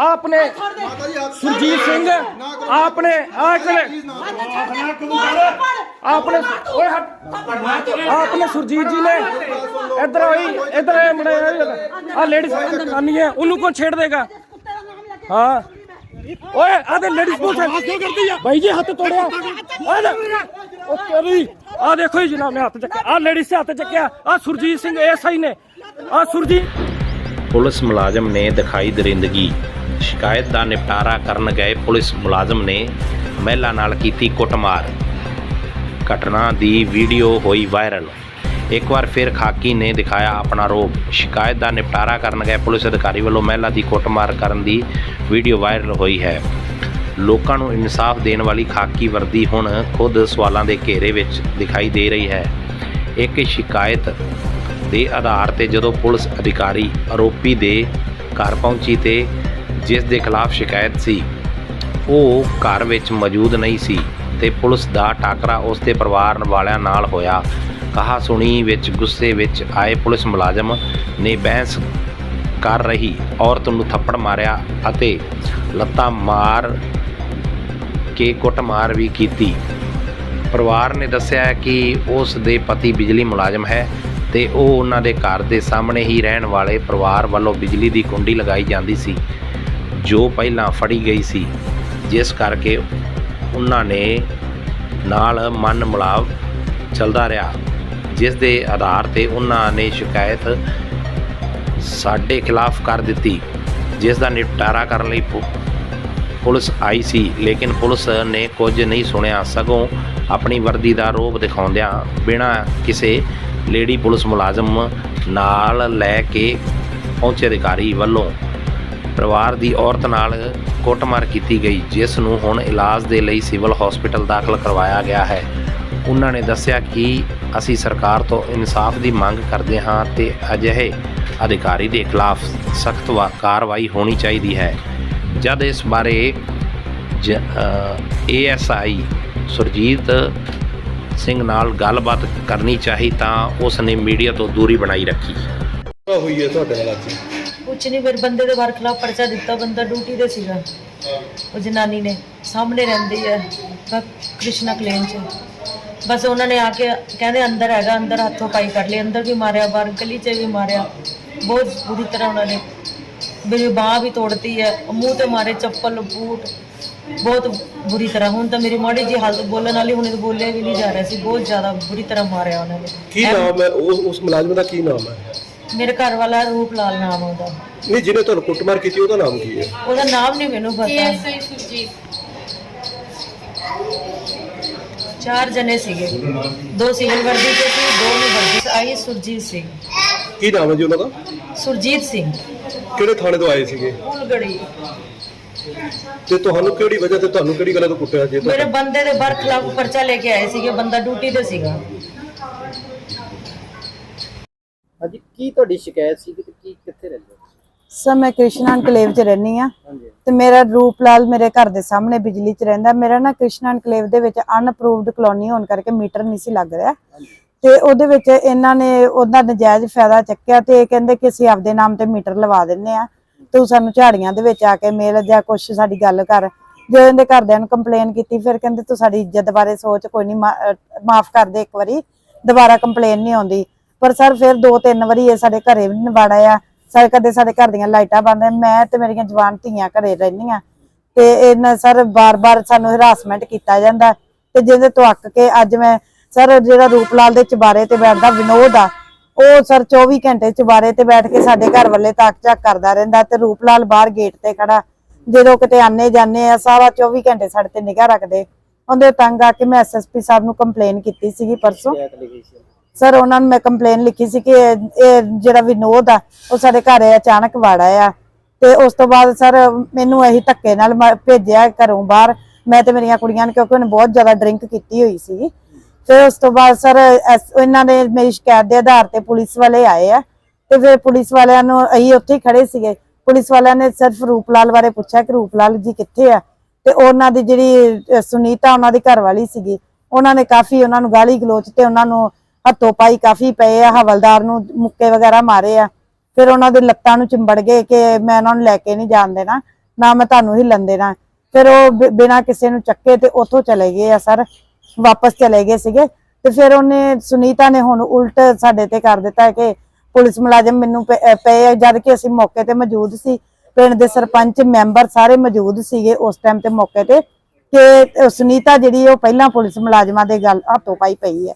आपने सुरजीत सिंह आपने आपने आपने ओए हट आपने सुरजीत जी ने इधर आई इधर मड़े आ लेडीज आनी है उन्हें कौन छेड़ देगा हाँ ओए आधे लेडीज पुलिस है क्यों करती है भाई जी हाथ तोड़िया ओ तेरी आ देखो जी जनाब ने हाथ चक्या आ लेडीज से हाथ चक्या आ सुरजीत सिंह एसआई ने आ सुरजीत ਪੁਲਿਸ ਮੁਲਾਜ਼ਮ ਨੇ ਦਿਖਾਈ ਦਰਿੰਦਗੀ ਸ਼ਿਕਾਇਤ ਦਾ ਨਿਪਟਾਰਾ ਕਰਨ ਗਏ ਪੁਲਿਸ ਮੁਲਾਜ਼ਮ ਨੇ ਮਹਿਲਾ ਨਾਲ ਕੀਤੀ ਕੁੱਟਮਾਰ। ਘਟਨਾ ਦੀ ਵੀਡੀਓ ਹੋਈ ਵਾਇਰਲ। ਇੱਕ ਵਾਰ ਫਿਰ ਖਾਕੀ ਨੇ ਦਿਖਾਇਆ ਆਪਣਾ ਰੋਬ ਸ਼ਿਕਾਇਤ ਦਾ ਨਿਪਟਾਰਾ ਕਰਨ ਗਏ ਪੁਲਿਸ ਅਧਿਕਾਰੀ ਵੱਲੋਂ ਮਹਿਲਾ ਦੀ ਕੁੱਟਮਾਰ ਕਰਨ ਦੀ ਵੀਡੀਓ ਵਾਇਰਲ ਹੋਈ ਹੈ। ਲੋਕਾਂ ਨੂੰ ਇਨਸਾਫ ਦੇਣ ਵਾਲੀ ਖਾਕੀ ਵਰਦੀ ਹੁਣ ਖੁਦ ਸਵਾਲਾਂ ਦੇ ਘੇਰੇ ਵਿੱਚ ਦਿਖਾਈ ਦੇ ਰਹੀ ਹੈ। ਇੱਕ ਸ਼ਿਕਾਇਤ ਦੇ ਆਧਾਰ ਤੇ ਜਦੋਂ ਪੁਲਿਸ ਅਧਿਕਾਰੀ ਆਰੋਪੀ ਦੇ ਘਰ ਪਹੁੰਚੀ ਤੇ ਜਿਸ ਦੇ ਖਿਲਾਫ ਸ਼ਿਕਾਇਤ ਸੀ, ਉਹ ਘਰ ਵਿੱਚ ਮੌਜੂਦ ਨਹੀਂ ਸੀ ਤੇ ਪੁਲਿਸ ਦਾ ਟਾਕਰਾ ਉਸ ਦੇ ਪਰਿਵਾਰ ਵਾਲਿਆਂ ਨਾਲ ਹੋਇਆ। ਕਹਾ ਸੁਣੀ ਵਿੱਚ ਗੁੱਸੇ ਵਿੱਚ ਆਏ ਪੁਲਿਸ ਮੁਲਾਜ਼ਮ ਨੇ ਬਹਿਸ ਕਰ ਰਹੀ ਔਰਤ ਨੂੰ ਥੱਪੜ ਮਾਰਿਆ ਅਤੇ ਲੱਤਾਂ ਮਾਰ ਕੇ ਕੁੱਟਮਾਰ ਵੀ ਕੀਤੀ। ਪਰਿਵਾਰ ਨੇ ਦੱਸਿਆ ਕਿ ਉਸ ਦੇ ਪਤੀ ਬਿਜਲੀ ਮੁਲਾਜ਼ਮ ਹੈ ਤੇ ਉਹ ਉਹਨਾਂ ਦੇ ਘਰ ਦੇ ਸਾਹਮਣੇ ਹੀ ਰਹਿਣ ਵਾਲੇ ਪਰਿਵਾਰ ਵੱਲੋਂ ਬਿਜਲੀ ਦੀ ਕੁੰਡੀ ਲਗਾਈ ਜਾਂਦੀ ਸੀ। ਜੋ ਪਹਿਲਾਂ ਫੜੀ ਗਈ ਸੀ, ਜਿਸ ਕਰਕੇ ਉਹਨਾਂ ਨੇ ਨਾਲ ਮਨ ਮਿਲਾਵ ਚੱਲਦਾ ਰਿਹਾ, ਜਿਸ ਦੇ ਆਧਾਰ ਤੇ ਉਹਨਾਂ ਨੇ ਸ਼ਿਕਾਇਤ ਸਾਡੇ ਖਿਲਾਫ ਕਰ ਦਿੱਤੀ, ਜਿਸ ਦਾ ਨਿਪਟਾਰਾ ਕਰਨ ਲਈ ਪੁਲਿਸ ਆਈ ਸੀ, ਲੇਕਿਨ ਪੁਲਿਸ ਨੇ ਕੁਝ ਨਹੀਂ ਸੁਣਿਆ, ਸਗੋਂ ਆਪਣੀ ਵਰਦੀ ਦਾ ਰੋਪ ਦਿਖਾਉਂਦਿਆਂ ਬਿਨਾਂ ਕਿਸੇ ਲੇਡੀ ਪੁਲਿਸ ਮੁਲਾਜ਼ਮ ਨਾਲ ਲੈ ਕੇ ਪਹੁੰਚੇ ਅਧਿਕਾਰੀ ਵੱਲੋਂ ਪਰਿਵਾਰ ਦੀ ਔਰਤ ਨਾਲ ਕੁੱਟਮਾਰ ਕੀਤੀ ਗਈ, ਜਿਸ ਨੂੰ ਹੁਣ ਇਲਾਜ ਦੇ ਲਈ ਸਿਵਲ ਹਸਪੀਟਲ ਦਾਖਲ ਕਰਵਾਇਆ ਗਿਆ ਹੈ। ਉਹਨਾਂ ਨੇ ਦੱਸਿਆ ਕਿ ਅਸੀਂ ਸਰਕਾਰ ਤੋਂ ਇਨਸਾਫ ਦੀ ਮੰਗ ਕਰਦੇ ਹਾਂ ਤੇ ਅਜਿਹੇ ਅਧਿਕਾਰੀ ਦੇ ਖਿਲਾਫ ਸਖਤ ਕਾਰਵਾਈ ਹੋਣੀ ਚਾਹੀਦੀ ਹੈ। ਜਦ ਇਸ ਬਾਰੇ ਏਐਸਆਈ ਸੁਰਜੀਤ ਸਿੰਘ ਨਾਲ ਗੱਲਬਾਤ ਕਰਨੀ ਚਾਹੀ ਤਾਂ ਉਸ ਨੇ ਮੀਡੀਆ ਤੋਂ ਦੂਰੀ ਬਣਾਈ ਰੱਖੀ। ਹੋਈ ਹੈ ਤੁਹਾਡੇ ਨਾਲ ਅੱਜ? ਕੁਛ ਨਹੀਂ ਫਿਰ ਬੰਦੇ ਦੇ ਬਾਰ ਖਿਲਾਫ ਪਰਚਾ ਦਿੱਤਾ ਬੰਦਾ ਡਿਊਟੀ ਤੇ ਸੀਗਾ। ਉਹ ਜਨਾਨੀ ਨੇ ਸਾਹਮਣੇ ਰਹਿੰਦੀ ਹੈ ਕ੍ਰਿਸ਼ਨਾ ਕਲੇਨ ਚ। ਬਸ ਉਹਨਾਂ ਨੇ ਆ ਕੇ ਕਹਿੰਦੇ ਅੰਦਰ ਹੈਗਾ ਅੰਦਰ ਹੱਥੋਂ ਪਾਈ ਕਰ ਲਈ ਅੰਦਰ ਵੀ ਮਾਰਿਆ ਬਾਹਰ ਗਲੀ 'ਚ ਵੀ ਮਾਰਿਆ। ਬਹੁਤ ਬੁਰੀ ਤਰ੍ਹਾਂ ਉਹਨਾਂ ਨੇ ਮੇਰੀ ਬਾਹ ਵੀ ਤੋੜਤੀ ਹੈ ਮੂੰਹ ਤੇ ਮਾਰੇ ਚੱਪਲ ਬੂਟ। ਬਹੁਤ ਬੁਰੀ ਤਰ੍ਹਾਂ। ਹੁਣ ਤਾਂ ਮੇਰੀ ਮਾੜੀ ਜੀ ਹਾਲਤ ਬੋਲਣ ਵਾਲੀ ਹੁਣ ਤਾਂ ਬੋਲਿਆ ਵੀ ਨਹੀਂ ਜਾ ਰਿਹਾ ਸੀ। ਬਹੁਤ ਜ਼ਿਆਦਾ ਬੁਰੀ ਤਰ੍ਹਾਂ ਮਾਰਿਆ ਉਹਨਾਂ ਨੇ। ਕੀ ਨਾਮ ਹੈ? ਉਸ ਉਸ ਮੁਲਾਜ਼ਮ ਦਾ ਕੀ ਨਾਮ ਹੈ? ਮੇਰੇ ਘਰ ਵਾਲਾ ਰੂਪ ਲਾਲ ਨਾਮ ਉਹਦਾ। ਨਹੀਂ ਜਿਹਨੇ ਤੁਹਾਨੂੰ ਕੁੱਟਮਾਰ ਕੀਤੀ ਉਹਦਾ ਨਾਮ ਕੀ ਹੈ? ਉਹਦਾ ਨਾਮ ਨਹੀਂ ਮੈਨੂੰ ਪਤਾ। ਚਾਰ ਜਣੇ ਸੀਗੇ। ਦੋ ਸਿਵਲ ਵਰਦੀ ਦੇ ਸੀ ਦੋ ਨੇ ਵਰਦੀ ਆਈ ਸੁਰਜੀਤ ਸਿੰਘ। ਕੀ ਨਾਮ ਹੈ ਜੀ ਉਹਨਾਂ ਦਾ? ਸੁਰਜੀਤ ਸਿੰਘ। ਕਿਹੜੇ ਥਾਣੇ ਤੋਂ ਆਏ ਸੀਗੇ? ਉਲਗੜੀ ਤੇ ਤੁਹਾਨੂੰ ਕਿਹੜੀ ਵਜ੍ਹਾ ਤੇ ਤੁਹਾਨੂੰ ਕਿਹੜੀ ਗੱਲ ਤੋਂ ਕੁੱਟਿਆ ਜੀ ਮੇਰੇ ਬੰਦੇ ਦੇ ਬਰ ਖਿਲਾਫ ਪਰਚਾ ਲੈ ਕੇ ਆਏ ਸੀਗੇ ਬੰਦਾ ਡਿਊਟੀ ਤੇ ਸੀਗਾ। ਹਾਂਜੀ ਕੀ ਤੁਹਾਡੀ ਸ਼ਿਕਾਇਤ ਸੀ ਕਿ ਕੀ ਕਿੱਥੇ ਰਹਿੰਦੇ ਹੋ? ਸਰ ਮੈਂ ਕ੍ਰਿਸ਼ਨਾ ਐਨਕਲੇਵ 'ਚ ਰਹਿੰਦੀ ਆ ਹਾਂਜੀ। ਤੇ ਮੇਰਾ ਰੂਪ ਲਾਲ ਮੇਰੇ ਘਰ ਦੇ ਸਾਹਮਣੇ ਬਿਜਲੀ 'ਚ ਰਹਿੰਦਾ। ਮੇਰਾ ਨਾ ਕ੍ਰਿਸ਼ਨਾ ਐਨਕਲੇਵ ਦੇ ਵਿੱਚ ਅਨਅਪਰੂਵਡ ਕਲੋਨੀ ਹੋਣ ਕਰਕੇ ਮੀਟਰ ਨਹੀਂ ਸੀ ਲੱਗ ਰਿਹਾ। ਤੇ ਉਹਦੇ ਵਿੱਚ ਇਹਨਾਂ ਨੇ ਉਹਦਾ ਨਜਾਇਜ਼ ਫਾਇਦਾ ਚੱਕਿਆ ਤੇ ਇਹ ਕਹਿੰਦੇ ਕਿ ਅਸੀਂ ਆਪਦੇ ਨਾਮ ਤੇ ਮੀਟਰ ਲਵਾ ਦਿੰਨੇ ਆ ਤੂੰ ਸਾਨੂੰ ਝਾੜੀਆਂ ਦੇ ਵਿੱਚ ਆ ਕੇ ਮੇਲ ਜਾਂ ਕੁਛ ਸਾਡੀ ਗੱਲ ਕਰ। ਜਦੋਂ ਇਹਦੇ ਘਰਦਿਆਂ ਨੂੰ ਕੰਪਲੇਨ ਕੀਤੀ ਫਿਰ ਕਹਿੰਦੇ ਤੂੰ ਸਾਡੀ ਇੱਜ਼ਤ ਬਾਰੇ ਸੋਚ ਕੋਈ ਨਹੀਂ ਮਾਫ ਕਰ ਦੇ ਇੱਕ ਵਾਰੀ। ਦੁਬਾਰਾ ਕੰਪਲੇਨ ਨਹੀਂ ਆਉਂਦੀ। ਪਰ ਸਰ ਫਿਰ ਦੋ ਤਿੰਨ ਵਾਰੀ ਇਹ ਸਾਡੇ ਘਰੇ ਵੀ ਨਵਾੜਾ ਆ। ਸਰ ਕਦੇ ਸਾਡੇ ਘਰ ਦੀਆਂ ਲਾਈਟਾਂ ਬੰਦ ਮੈਂ ਤੇ ਮੇਰੀਆਂ ਜਵਾਨ ਧੀਆਂ ਘਰੇ ਰਹਿੰਦੀਆਂ। ਤੇ ਇਹਨਾਂ ਸਰ ਬਾਰ-ਬਾਰ ਸਾਨੂੰ ਹਰਾਸਮੈਂਟ ਕੀਤਾ ਜਾਂਦਾ। ਤੇ ਜਿਹਦੇ ਤੋਂ ਅੱਕ ਕੇ ਅੱਜ ਮੈਂ ਸਰ ਜਿਹੜਾ ਰੂਪਲਾਲ ਦੇ ਚਬਾਰੇ ਤੇ ਬੈਠਦਾ, ਵਿਨੋਦ ਆ, ਉਹ ਸਰ 24 ਘੰਟੇ ਚਬਾਰੇ ਤੇ ਬੈਠ ਕੇ ਸਾਡੇ ਘਰ ਵੱਲੇ ਤਾਕ ਝਾਕ ਕਰਦਾ ਰਹਿੰਦਾ ਤੇ ਰੂਪਲਾਲ ਬਾਹਰ ਗੇਟ ਤੇ ਖੜਾ। ਜਦੋਂ ਕਿਤੇ ਆਨੇ ਜਾਣੇ ਆ, ਸਾਰਾ 24 ਘੰਟੇ ਸਾਡੇ ਤੇ ਨਿਗਾਹ ਰੱਖਦੇ। ਉਹਦੇ ਤੰਗ ਆ ਕੇ ਮੈਂ ਐਸਐਸਪੀ ਸਾਹਿਬ ਨੂੰ ਕੰਪਲੇਨ ਕੀਤੀ ਸੀਗੀ ਪਰਸੋਂ। ਸਰ ਉਹਨਾਂ ਨੂੰ ਮੈਂ ਕੰਪਲੇਨ ਲਿਖੀ ਸੀ ਕਿ ਇਹ ਇਹ ਜਿਹੜਾ ਵਿਨੋਦ ਆ ਉਹ ਸਾਡੇ ਘਰ ਅਚਾਨਕ ਵਾੜਾ ਆ। ਤੇ ਉਸ ਤੋਂ ਬਾਅਦ ਸਰ ਮੈਨੂੰ ਇਹੀ ਧੱਕੇ ਨਾਲ ਮ- ਭੇਜਿਆ ਘਰੋਂ ਬਾਹਰ। ਮੈਂ ਤੇ ਮੇਰੀਆਂ ਕੁੜੀਆਂ ਨੇ ਕਿਉਂਕਿ ਉਹਨੇ ਬਹੁਤ ਜ਼ਿਆਦਾ ਡਰਿੰਕ ਕੀਤੀ ਹੋਈ ਸੀ। ਫਿਰ ਉਸ ਤੋਂ ਬਾਅਦ ਸਰ ਐਸ- ਇਹਨਾਂ ਨੇ ਮੇਰੀ ਸ਼ਿਕਾਇਤ ਦੇ ਆਧਾਰ ਤੇ ਪੁਲਿਸ ਵਾਲੇ ਆਏ ਆ। ਤੇ ਫਿਰ ਪੁਲਿਸ ਵਾਲਿਆਂ ਨੂੰ ਅਸੀਂ ਉੱਥੇ ਹੀ ਖੜੇ ਸੀਗੇ। ਪੁਲਿਸ ਵਾਲਿਆਂ ਨੇ ਸਿਰਫ ਰੂਪਲਾਲ ਬਾਰੇ ਪੁੱਛਿਆ ਕਿ ਰੂਪਲਾਲ ਜੀ ਕਿੱਥੇ ਆ। ਤੇ ਉਹਨਾਂ ਦੀ ਜਿਹੜੀ ਅਹ, ਸੁਨੀਤਾ ਉਹਨਾਂ ਦੀ ਘਰ ਵਾਲੀ ਸੀਗੀ ਉਹਨਾਂ ਨੇ ਕਾਫੀ ਉਹਨਾਂ ਨੂੰ ਗਾਲੀ ਗਲੋਚ ਤੇ ਉਹਨਾਂ ਨੂੰ ਹੱਥੋਂ ਪਾਈ ਕਾਫੀ ਪਏ ਆ ਹਵਲਦਾਰ ਨੂੰ ਮੁੱਕੇ ਵਗੈਰਾ ਮਾਰੇ ਆ। ਫਿਰ ਉਹਨਾਂ ਦੇ ਲੱਤਾਂ ਨੂੰ ਚਿੰਬੜ ਗਏ ਕਿ ਮੈਂ ਉਹਨਾਂ ਨੂੰ ਲੈ ਕੇ ਨਹੀਂ ਜਾਣ ਦੇਣਾ ਨਾ ਮੈਂ ਤੁਹਾਨੂੰ ਹਿੱਲਣ ਦੇਣਾ। ਫਿਰ ਉਹ ਬਿਨਾਂ ਕਿਸੇ ਨੂੰ ਚੱਕੇ ਤੇ ਉੱਥੋਂ ਚਲੇ ਗਏ ਆ ਸਰ ਵਾਪਸ ਚਲੇ ਗਏ ਸੀਗੇ। ਤੇ ਫਿਰ ਉਹਨੇ ਸੁਨੀਤਾ ਨੇ ਹੁਣ ਉਲਟ ਸਾਡੇ ਤੇ ਕਰ ਦਿੱਤਾ ਕਿ ਪੁਲਿਸ ਮੁਲਾਜ਼ਮ ਮੈਨੂੰ ਪਏ ਆ, ਜਦ ਕਿ ਅਸੀਂ ਮੌਕੇ ਤੇ ਮੌਜੂਦ ਸੀ। ਪਿੰਡ ਦੇ ਸਰਪੰਚ ਮੈਂਬਰ ਸਾਰੇ ਮੌਜੂਦ ਸੀਗੇ ਉਸ ਟਾਈਮ ਤੇ ਮੌਕੇ ਤੇ ਕਿ ਸੁਨੀਤਾ ਜਿਹੜੀ ਉਹ ਪਹਿਲਾਂ ਪੁਲਿਸ ਮੁਲਾਜ਼ਮਾਂ ਦੇ ਗੱਲ ਹੱਥੋਂ ਪਾਈ ਪਈ ਹੈ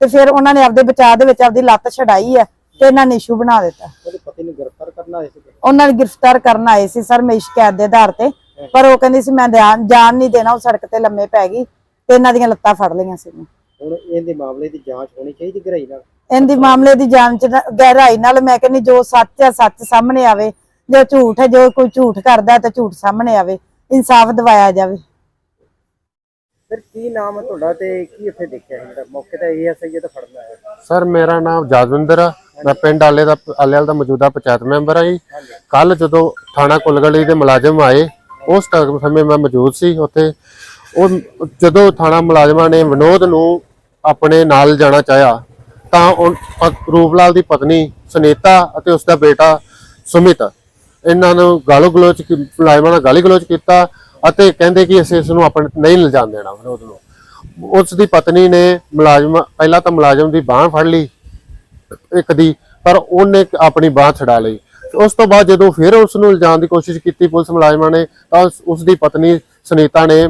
ਤੇ ਫਿਰ ਉਹਨਾਂ ਨੇ ਆਪਦੇ ਬਚਾਅ ਦੇ ਵਿੱਚ ਆਪਦੀ ਲੱਤ ਛਡਾਈ ਹੈ ਤੇ ਇਹਨਾਂ ਨੇ ਇਸ਼ੂ ਬਣਾ ਦਿੱਤਾ। ਉਹਦੇ ਪਤੀ ਨੂੰ ਗ੍ਰਿਫਤਾਰ ਕਰਨਾ ਆਏ ਸੀ? ਉਹਨਾਂ ਨੂੰ ਗ੍ਰਿਫਤਾਰ ਕਰਨ ਆਏ ਸੀ ਸਰ ਮੇਰੀ ਸ਼ਿਕਾਇਤ ਦੇ ਆਧਾਰ ਤੇ। ਪਰ ਉਹ ਕਹਿੰਦੀ ਸੀ ਮੈਂ ਧਿਆਨ- ਜਾਣ ਨਹੀਂ ਦੇਣਾ ਉਹ ਸੜਕ ਤੇ ਲੰਮੇ ਪੈ ਗਈ ਤੇ ਇਹਨਾਂ ਦੀਆਂ ਲੱਤਾਂ ਫੜ ਲਈਆਂ ਸੀ ਹੁਣ ਇਹਦੇ ਮਾਮਲੇ ਦੀ ਜਾਂਚ ਹੋਣੀ ਚਾਹੀਦੀ ਗਹਿਰਾਈ ਨਾਲ? ਇਹਦੀ ਮਾਮਲੇ ਦੀ ਜਾਂਚ ਨਾ- ਗਹਿਰਾਈ ਨਾਲ ਮੈਂ ਕਹਿੰਦੀ ਜੋ ਸੱਚ ਹੈ ਸੱਚ ਸਾਹਮਣੇ ਆਵੇ ਜੋ ਝੂਠ ਹੈ ਜੋ ਕੋਈ ਝੂਠ ਕਰਦਾ ਹੈ ਤਾਂ ਝੂਠ ਸਾਹਮਣੇ ਆਵੇ। ਇਨਸਾਫ ਦਿਵਾਇਆ ਜਾਵੇ। ਫਿਰ ਕੀ ਨਾਮ ਹੈ ਤੁਹਾਡਾ ਤੇ ਕੀ ਇੱਥੇ ਦੇਖਿਆ ਜਿਹੜਾ ਮੌਕੇ ਤੇ ਏਐਸਆਈ ਤਾਂ ਫੜਨਾ ਹੈ। ਸਰ ਮੇਰਾ ਨਾਮ ਜਸਵਿੰਦਰ ਆ। ਮੈਂ ਪਿੰਡ ਆਲੇ ਦਾ ਆਲੇਵਾਲ ਦਾ ਮੌਜੂਦਾ ਪੰਚਾਇਤ ਮੈਂਬਰ ਆ ਜੀ। ਕੱਲ ਜਦੋਂ ਥਾਣਾ ਕੁਲਗੜੀ ਦੇ ਮੁਲਾਜ਼ਮ ਆਏ ਉਸ ਟਾਈਮ ਸਮੇਂ ਮੈਂ ਮੌਜੂਦ ਸੀ ਉੱਥੇ। ਉਹ ਜਦੋਂ ਥਾਣਾ ਮੁਲਾਜ਼ਮਾਂ ਨੇ ਵਿਨੋਦ ਨੂੰ ਆਪਣੇ ਨਾਲ ਜਾਣਾ ਚਾਹਿਆ ਤਾਂ ਉਹ ਪ- ਰੂਪਲਾਲ ਦੀ ਪਤਨੀ ਸੁਨੀਤਾ ਅਤੇ ਉਸ ਦਾ ਬੇਟਾ ਸੁਮਿਤ ਇਹਨਾਂ ਨੂੰ ਗਾਲੋ ਗਲੋਚ ਮੁਲਾਜ਼ਮਾਂ ਨਾਲ ਗਾਲੀ ਗਲੋਚ ਕੀਤਾ। ਅਤੇ ਕਹਿੰਦੇ ਕਿ ਅਸੀਂ ਇਸ ਨੂੰ ਆਪਣੇ ਨਹੀਂ ਲਿਜਾਣ ਦੇਣਾ ਵਿਰੋਧ ਨੂੰ। ਉਸ ਦੀ ਪਤਨੀ ਨੇ ਮੁਲਾਜ਼ਮ, ਪਹਿਲਾਂ ਤਾਂ ਮੁਲਾਜ਼ਮ ਦੀ ਬਾਹ ਫੜ ਲਈ, ਇੱਕ ਦੀ, ਪਰ ਉਹਨੇ ਆਪਣੀ ਬਾਹ ਛਡਾ ਲਈ। ਉਸ ਤੋਂ ਬਾਅਦ ਜਦੋਂ ਫਿਰ ਉਸ ਨੂੰ ਲਿਜਾਣ ਦੀ ਕੋਸ਼ਿਸ਼ ਕੀਤੀ ਪੁਲਿਸ ਮੁਲਾਜ਼ਮਾਂ ਨੇ, ਤਾਂ ਉਸ- ਉਸ ਦੀ ਪਤਨੀ ਸੁਨੀਤਾ ਨੇ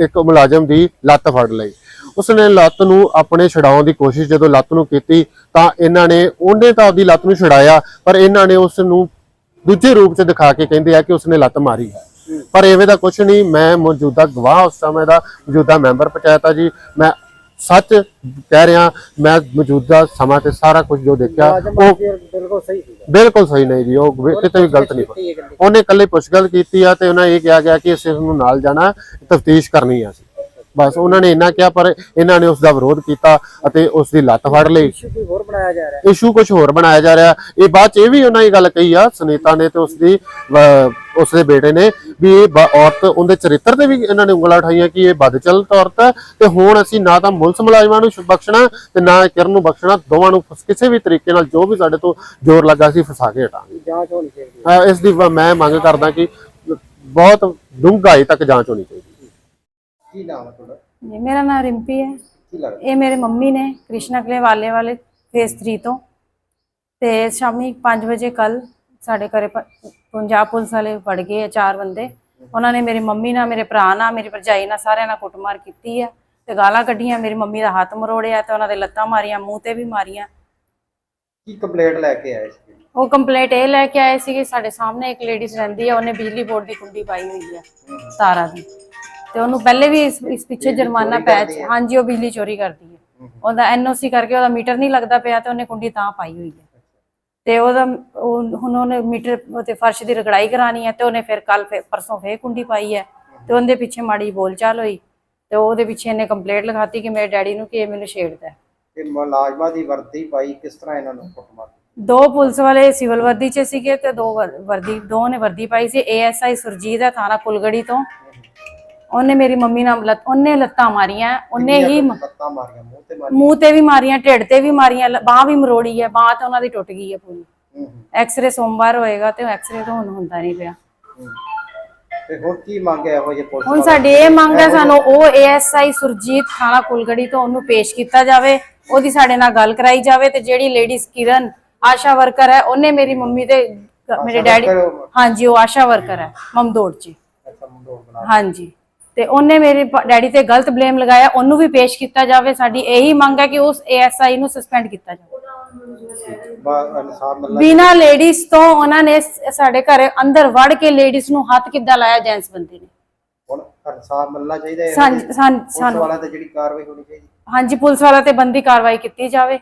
ਇੱਕ ਮੁਲਾਜ਼ਮ ਦੀ ਲੱਤ ਫੜ ਲਈ। ਉਸਨੇ ਲੱਤ ਨੂੰ ਆਪਣੇ ਛਡਾਉਣ ਦੀ ਕੋਸ਼ਿਸ਼ ਜਦੋਂ ਲੱਤ ਨੂੰ ਕੀਤੀ, ਤਾਂ ਇਹਨਾਂ ਨੇ, ਉਹਨੇ ਤਾਂ ਆਪਦੀ ਲੱਤ ਨੂੰ ਛਡਾਇਆ, ਪਰ ਇਹਨਾਂ ਨੇ ਉਸ ਨੂੰ ਦੂਜੇ ਰੂਪ 'ਚ ਦਿਖਾ ਕੇ ਕਹਿੰਦੇ ਆ ਕਿ ਉਸਨੇ ਲੱਤ ਮਾਰੀ ਹੈ। ਪਰ ਐਵੇਂ ਦਾ ਕੁਝ ਨਹੀਂ ਮੈਂ ਮੌਜੂਦਾ ਗਵਾਹ ਉਸ ਸਮੇਂ ਦਾ ਮੌਜੂਦਾ ਮੈਂਬਰ ਪੰਚਾਇਤ ਆ ਜੀ। ਮੈਂ ਸੱਚ ਕਹਿ ਰਿਹਾ ਮੈਂ ਮੌਜੂਦਾ ਸਮਾਂ ਤੇ ਸਾਰਾ ਕੁਝ ਜੋ ਦੇਖਿਆ ਉਹ ਬਿਲਕੁਲ ਸਹੀ ਸੀਗਾ। ਬਿਲਕੁਲ ਸਹੀ ਨਹੀਂ ਜੀ ਉਹ ਕਿਤੇ ਵੀ ਗਲਤ ਨਹੀਂ ਉਹਨੇ ਇਕੱਲੇ ਪੁੱਛਗਿੱਛ ਕੀਤੀ ਆ ਤੇ ਉਹਨਾਂ ਇਹ ਕਿਹਾ ਗਿਆ ਕਿ ਉਸ ਨੂੰ ਨਾਲ ਜਾਣਾ ਤਫਤੀਸ਼ ਕਰਨੀ ਆ ਬਸ ਉਹਨਾਂ ਨੇ ਇੰਨਾ ਕਿਹਾ ਪਰ ਇਹਨਾਂ ਨੇ ਉਸ ਦਾ ਵਿਰੋਧ ਕੀਤਾ ਅਤੇ ਉਸ ਦੀ ਲੱਤ ਫੜ ਲਈ। ਇਸ਼ੂ ਕੋਈ ਹੋਰ ਬਣਾਇਆ ਜਾ ਰਿਹਾ? ਇਸ਼ੂ ਕੁਝ ਹੋਰ ਬਣਾਇਆ ਜਾ ਰਿਹਾ। ਇਹ ਬਾਅਦ ਚ ਇਹ ਵੀ ਉਹਨਾਂ ਦੀ ਗੱਲ ਕਹੀ ਆ ਸੁਨੀਤਾ ਨੇ ਤੇ ਉਸ ਦੀ ਉਸ ਦੇ ਬੇਟੇ ਨੇ ਵੀ ਇਹ ਔਰਤ ਉਹਦੇ ਚਰਿੱਤਰ ਤੇ ਵੀ ਇਹਨਾਂ ਨੇ ਉਂਗਲਾਂ ਉਠਾਈਆਂ ਕਿ ਇਹ ਬਦਚਲਤ ਔਰਤ ਹੈ ਤੇ ਹੁਣ ਅਸੀਂ ਨਾ ਤਾਂ ਮੁਲਸ ਮੁਲਾਜ਼ਮਾਂ ਨੂੰ ਬਖਸ਼ਣਾ ਤੇ ਨਾ ਕਿਰਨ ਨੂੰ ਬਖਸ਼ਣਾ ਦੋਵਾਂ ਨੂੰ ਕਿਸੇ ਵੀ ਤਰੀਕੇ ਨਾਲ ਜੋ ਵੀ ਸਾਡੇ ਤੋਂ ਜ਼ੋਰ ਲੱਗਾ ਸੀ ਫਸਾ ਕੇ ਹਟਾਂਗੇ। ਜਾਂਚ ਹੋਣੀ ਚਾਹੀਦੀ ਹੈ? ਇਸ ਦੀ ਮੈਂ ਮੰਗ ਕਰਦਾ ਕਿ ਬਹੁਤ ਡੂੰਘਾਈ ਤੱਕ ਜਾਂਚ ਹੋਣੀ ਚਾਹੀਦੀ ਕੀ ਨਾਮ ਹੈ ਤੁਹਾਡਾ? ਜੀ ਮੇਰਾ ਨਾਮ ਰਿੰਪੀ ਹੈ। ਕੀ ਲੱਗਦਾ? ਇਹ ਮੇਰੇ ਮੰਮੀ ਨੇ ਕ੍ਰਿਸ਼ਨਾ ਕਲੇ ਵਾਲੇ ਵਾਲੇ ਫੇਸ 3 ਤੋਂ। ਤੇ ਸ਼ਾਮੀ 5 ਵਜੇ ਕੱਲ ਸਾਡੇ ਘਰੇ ਪ- ਪੰਜਾਬ ਪੁਲਿਸ ਵਾਲੇ ਵੜ ਗਏ ਆ ਚਾਰ ਬੰਦੇ। ਉਹਨਾਂ ਨੇ ਮੇਰੀ ਮੰਮੀ ਨਾਲ ਮੇਰੇ ਭਰਾ ਨਾਲ ਮੇਰੀ ਭਰਜਾਈ ਨਾਲ ਸਾਰਿਆਂ ਨਾਲ ਕੁੱਟਮਾਰ ਕੀਤੀ ਹੈ ਤੇ ਗਾਲਾਂ ਕੱਢੀਆਂ ਮੇਰੀ ਮੰਮੀ ਦਾ ਹੱਥ ਮਰੋੜਿਆ ਤੇ ਉਹਨਾਂ ਦੇ ਲੱਤਾਂ ਮਾਰੀਆਂ ਮੂੰਹ ਤੇ ਵੀ ਮਾਰੀਆਂ। ਕੀ ਕੰਪਲੇਂਟ ਲੈ ਕੇ ਆਏ ਸੀ ਉਹ ਕੰਪਲੇਂਟ ਇਹ ਲੈ ਕੇ ਆਏ ਸੀਗੇ ਸਾਡੇ ਸਾਹਮਣੇ ਇੱਕ ਲੇਡੀਜ਼ ਰਹਿੰਦੀ ਹੈ ਉਹਨੇ ਬਿਜਲੀ ਬੋਰਡ ਦੀ ਕੁੰਡੀ ਪਾਈ ਹੋਈ ਹੈ ਤਾਰਾਂ ਦੀ। ਤੇ ਉਹਨੂੰ ਪਹਿਲੇ ਵੀ ਇਸ ਇਸ ਪਿੱਛੇ ਜੁਰਮਾਨਾ ਪੈ ਹਾਂਜੀ ਉਹ ਬਿਜਲੀ ਚੋਰੀ ਕਰਦੀ ਹੈ। ਉਹਦਾ ਐਨਓਸੀ ਕਰਕੇ ਉਹਦਾ ਮੀਟਰ ਨਹੀਂ ਲੱਗਦਾ ਪਿਆ ਤੇ ਉਹਨੇ ਕੁੰਡੀ ਤਾਂ ਪਾਈ ਹੋਈ ਹੈ। ਤੇ ਉਹਦਾ ਉਹ- ਹੁਣ ਉਹਨੇ ਮੀਟਰ ਤੇ ਫਰਸ਼ ਦੀ ਰਗੜਾਈ ਕਰਾਣੀ ਹੈ ਤੇ ਉਹਨੇ ਫਿਰ ਕੱਲ ਪਰਸੋਂ ਫੇਰ ਕੁੰਡੀ ਪਾਈ ਹੈ ਤੇ ਉਹਦੇ ਪਿੱਛੇ ਮਾੜੀ ਬੋਲਚਾਲ ਹੋਈ ਤੇ ਉਹਦੇ ਪਿੱਛੇ ਇਹਨੇ ਕੰਪਲੇਂਟ ਲਿਖਾਤੀ ਕਿ ਮੇਰੇ ਡੈਡੀ ਨੂੰ ਕਿ ਇਹ ਮੈਨੂੰ ਛੇੜਦਾ ਹੈ। ਤੇ ਮੁਲਾਜ਼ਮਾਂ ਦੀ ਵਰਦੀ ਪਾਈ ਕਿਸ ਤਰ੍ਹਾਂ ਇਹਨਾਂ ਨੂੰ ਕੁੱਟਮਾਰ ਦੋ ਪੁਲਿਸ ਵਾਲੇ ਸਿਵਲ ਵਰਦੀ 'ਚ ਸੀਗੇ ਤੇ ਦੋ ਵਰ- ਵਰਦੀ ਦੋ ਨੇ ਵਰਦੀ ਪਾਈ ਸੀ। ਏਐਸਆਈ ਸੁਰਜੀਤ ਹੈ ਥਾਣਾ ਕੁਲਗੜੀ ਤੋਂ। ਉਹਨੇ ਮੇਰੀ ਮੰਮੀ ਨਾਲ ਲੱਤ ਉਹਨੇ ਲੱਤਾਂ ਮਾਰੀਆਂ ਉਹਨੇ ਹੀ ਮ- ਲੱਤਾਂ ਮਾਰੀਆਂ ਮੂੰਹ ਤੇ ਮਾਰੀ ਮੂੰਹ ਤੇ ਵੀ ਮਾਰੀਆਂ ਢਿੱਡ ਤੇ ਵੀ ਮਾਰੀਆਂ ਬਾਹ ਵੀ ਮਰੋੜੀ ਹੈ ਬਾਹ ਤਾਂ ਉਹਨਾਂ ਦੀ ਟੁੱਟ ਗਈ ਹੈ ਪੂਰੀ। ਹੂੰ ਹੂੰ। ਐਕਸ-ਰੇ ਸੋਮਵਾਰ ਹੋਏਗਾ ਤੇ ਐਕਸ-ਰੇ ਤਾਂ ਹੁਣ ਹੁੰਦਾ ਨਹੀਂ ਪਿਆ। ਤੇ ਹੁਣ ਕੀ ਮੰਗ ਹੈ ਇਹੋ ਜਿਹੇ ਪੁਲਿਸ ਹੁਣ ਵਾਲਿਆਂ ਸਾਡੀ ਇਹ ਮੰਗ ਹੈ ਸਾਨੂੰ ਉਹ ਏਐਸਆਈ ਸੁਰਜੀਤ ਥਾਣਾ ਕੁਲਗੜੀ ਤੋਂ ਉਹਨੂੰ ਪੇਸ਼ ਕੀਤਾ ਜਾਵੇ ਉਹਦੀ ਸਾਡੇ ਨਾਲ ਗੱਲ ਕਰਾਈ ਜਾਵੇ ਤੇ ਜਿਹੜੀ ਲੇਡੀਜ਼ ਕਿਰਨ ਆਸ਼ਾ ਵਰਕਰ ਹੈ ਉਹਨੇ ਮੇਰੀ ਮੰਮੀ ਤੇ ਮੇਰੇ ਡੈਡੀ worker? ਹਾਂਜੀ ਉਹ ਆਸ਼ਾ ਵਰਕਰ ਹੈ ਮਮਦੋੜ ਬਣਾ ਹਾਂਜੀ। ਤੇ ਉਹਨੇ ਮੇਰੇ ਡੈਡੀ ਤੇ ਗਲਤ ਬਲੇਮ ਲਗਾਇਆ ਉਹਨੂੰ ਵੀ ਪੇਸ਼ ਕੀਤਾ ਜਾਵੇ। ਸਾਡੀ ਇਹੀ ਮੰਗ ਹੈ ਕਿ ਉਸ ਏਐਸਆਈ ਨੂੰ ਸਸਪੈਂਡ ਕੀਤਾ ਜਾਵੇ। ਬਿਨਾ ਲੇਡੀਜ਼ ਤੋਂ ਉਹਨਾਂ ਨੇ ਸਾਡੇ ਘਰ ਅੰਦਰ ਵੜ ਕੇ ਲੇਡੀਜ਼ ਨੂੰ ਹੱਥ ਕਿੱਦਾਂ ਲਾਇਆ ਜੈਂਟਸ ਬੰਦੇ ਨੇ? ਹੁਣ ਇਨਸਾਫ ਮਿਲਣਾ ਚਾਹੀਦਾ ਹੈ ਸਾਨ- ਸਾਨ- ਪੁਲਿਸ ਸਾਨੂੰ ਵਾਲਿਆਂ ਤੇ ਜਿਹੜੀ ਕਾਰਵਾਈ ਹੋਣੀ ਚਾਹੀਦੀ। ਹਾਂਜੀ ਪੁਲਿਸ ਵਾਲਾ ਤੇ ਬੰਦੀ ਕਾਰਵਾਈ ਕੀਤੀ ਜਾਵੇ।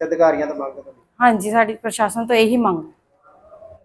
ਅਧਿਕਾਰੀਆਂ ਤੋਂ ਮੰਗ ਹਾਂਜੀ ਸਾਡੀ ਪ੍ਰਸ਼ਾਸਨ ਤੋਂ ਇਹੀ ਮੰਗ ਹੈ।